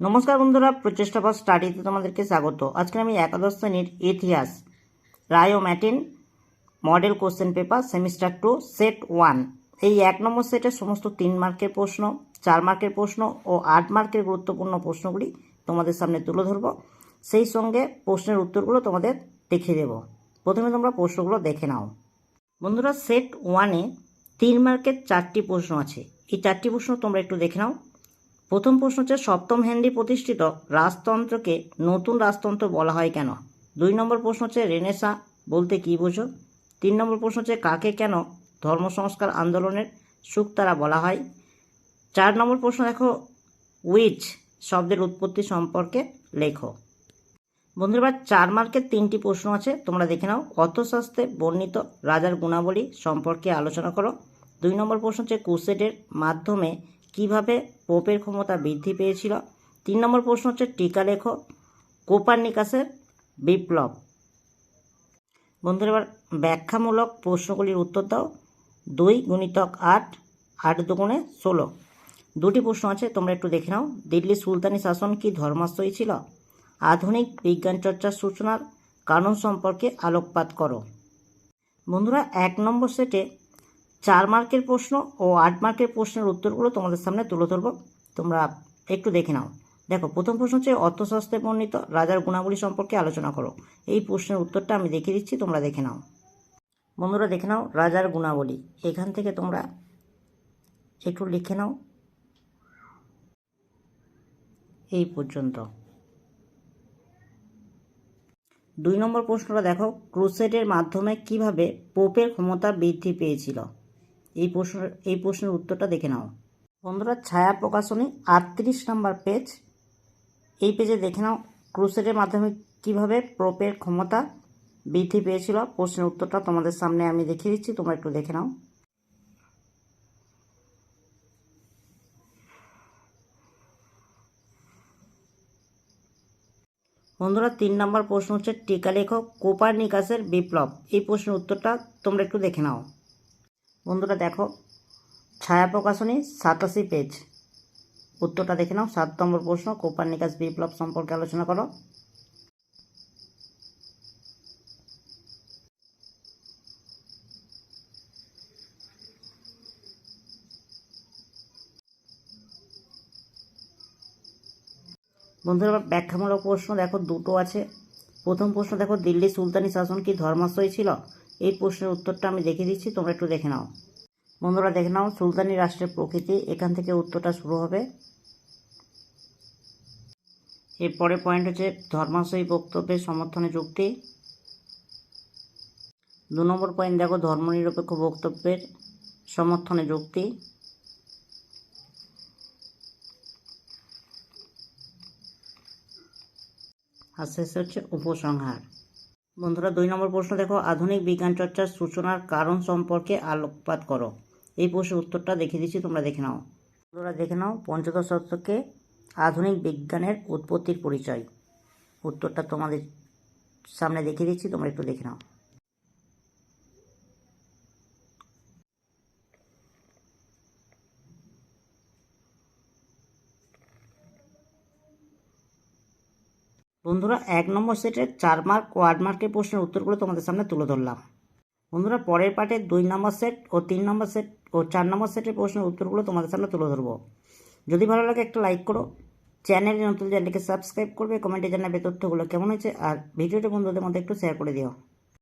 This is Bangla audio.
নমস্কার বন্ধুরা, প্রচেষ্টা ফর স্টাডিতে তোমাদেরকে স্বাগত। আজকে আমি একাদশ শ্রেণির ইতিহাস, Ray Martin, model question paper, semester two, set one. এই এক নম্বর সেটের সমস্ত তিন মার্কের প্রশ্ন, চার মার্কের প্রশ্ন ও আট মার্কের গুরুত্বপূর্ণ প্রশ্নগুলি তোমাদের সামনে তুলে ধরব। সেই সঙ্গে প্রশ্নের উত্তরগুলো তোমাদের দেখিয়ে দেব। প্রথমে তোমরা প্রশ্নগুলো দেখে নাও। বন্ধুরা, সেট ওয়ানে তিন মার্কের চারটি প্রশ্ন আছে। এই চারটি প্রশ্ন তোমরা একটু দেখে নাও। প্রথম প্রশ্ন হচ্ছে, সপ্তম হেনরি প্রতিষ্ঠিত রাজতন্ত্রকে নতুন রাজতন্ত্র বলা হয় কেন? দুই নম্বর প্রশ্ন হচ্ছে, রেনেসা বলতে কী বোঝো? তিন নম্বর প্রশ্ন হচ্ছে, কাকে কেন ধর্ম সংস্কার আন্দোলনের সুখ তারা বলা হয়? চার নম্বর প্রশ্ন দেখো উইচ শব্দের উৎপত্তি সম্পর্কে লেখো। বন্ধুরা চার মার্কের তিনটি প্রশ্ন আছে, তোমরা দেখে নাও। অর্থশাস্ত্রে বর্ণিত রাজার গুণাবলী সম্পর্কে আলোচনা করো। দুই নম্বর প্রশ্ন হচ্ছে কুসেডের মাধ্যমে কীভাবে পোপের ক্ষমতা বৃদ্ধি পেয়েছিল? তিন নম্বর প্রশ্ন হচ্ছে, টিকা লেখো। কোপারনিকাসের বিপ্লব। বন্ধুরা, এবার ব্যাখ্যামূলক প্রশ্নগুলির উত্তর দাও। দুই গুণিতক আট আট দুগুণে ষোলো। দুটি প্রশ্ন আছে, তোমরা একটু দেখে নাও। দিল্লি সুলতানি শাসন কি ধর্মাশ্রয়ী ছিল? আধুনিক বিজ্ঞান চর্চার সূচনার কারণ সম্পর্কে আলোকপাত করো। বন্ধুরা, এক নম্বর সেটে চার মার্কের প্রশ্ন ও আট মার্কের প্রশ্নের উত্তরগুলো তোমাদের সামনে তুলে ধরবো। তোমরা একটু দেখে নাও। দেখো, প্রথম প্রশ্ন হচ্ছে, অর্থশাস্ত্রে বর্ণিত রাজার গুণাবলী সম্পর্কে আলোচনা করো। এই প্রশ্নের উত্তরটা আমি দেখিয়ে দিচ্ছি, তোমরা দেখে নাও। বন্ধুরা, দেখে নাও রাজার গুণাবলী। এখান থেকে তোমরা একটু লিখে নাও। এই পর্যন্ত। দুই নম্বর প্রশ্নটা দেখো, ক্রুসেডের মাধ্যমে কীভাবে পোপের ক্ষমতা বৃদ্ধি পেয়েছিল? এই প্রশ্ন, এই প্রশ্নের উত্তরটা দেখে নাও। বন্ধুরা, ছায়া প্রকাশনী, আটত্রিশ নম্বর পেজ। এই পেজে দেখে নাও, ক্রুসেডের মাধ্যমে কীভাবে পোপের ক্ষমতা বৃদ্ধি পেয়েছিল। প্রশ্নের উত্তরটা তোমাদের সামনে আমি দেখিয়ে দিচ্ছি, তোমরা একটু দেখে নাও। বন্ধুরা, তিন নম্বর প্রশ্ন হচ্ছে, টিকা লেখক কোপারনিকাসের বিপ্লব। এই প্রশ্নের উত্তরটা তোমরা একটু দেখে নাও। বন্ধুরা দেখো, ছায়া প্রকাশনী, সাতাশি পেজ উত্তরটা দেখে নাও, সাত নম্বর প্রশ্ন, কোপারনিকাস বিপ্লব সম্পর্কে আলোচনা করো। বন্ধুরা, ব্যাখ্যামূলক প্রশ্ন দেখো, দুটো আছে। প্রথম প্রশ্ন দেখো, দিল্লি সুলতানি শাসন কি ধর্মাশ্রয় ছিল? এই প্রশ্নের উত্তরটা আমি দেখিয়ে দিচ্ছি, তোমরা একটু দেখে নাও। বন্ধুরা, দেখে নাও, সুলতানি রাষ্ট্রের প্রকৃতি, এখান থেকে উত্তরটা শুরু হবে। এরপরে পয়েন্ট হচ্ছে ধর্মাশ্রয়ী বক্তব্যের সমর্থনে যুক্তি দু নম্বর পয়েন্ট দেখো, ধর্মনিরপেক্ষ বক্তব্যের সমর্থনে যুক্তি আর শেষে হচ্ছে উপসংহার। বন্ধুরা, দুই নম্বর প্রশ্ন দেখো। আধুনিক বিজ্ঞান চর্চার সূচনার কারণ সম্পর্কে আলোকপাত করো। এই প্রশ্নের উত্তরটা দেখে দিচ্ছি, তোমরা দেখে নাও। বন্ধুরা, দেখে নাও, পঞ্চদশ শতকে আধুনিক বিজ্ঞানের উৎপত্তির পরিচয়। উত্তরটা তোমাদের সামনে দেখিয়ে দিচ্ছি, তোমরা একটু দেখে নাও। বন্ধুরা, এক নম্বর সেটের চার মার্ক আট মার্কের প্রশ্নের উত্তরগুলো তোমাদের সামনে তুলে ধরলাম। বন্ধুরা, পরের পার্টে দুই নম্বর সেট ও তিন নম্বর সেট ও চার নম্বর সেটের প্রশ্নের উত্তরগুলো তোমাদের সামনে তুলে ধরবো। যদি ভালো লাগে একটা লাইক করো, চ্যানেলে নতুন চ্যানেলকে সাবস্ক্রাইব করবে কমেন্টে জানাবে তথ্যগুলো কেমন হয়েছে, আর ভিডিওটা বন্ধুদের মধ্যে একটু শেয়ার করে দিও।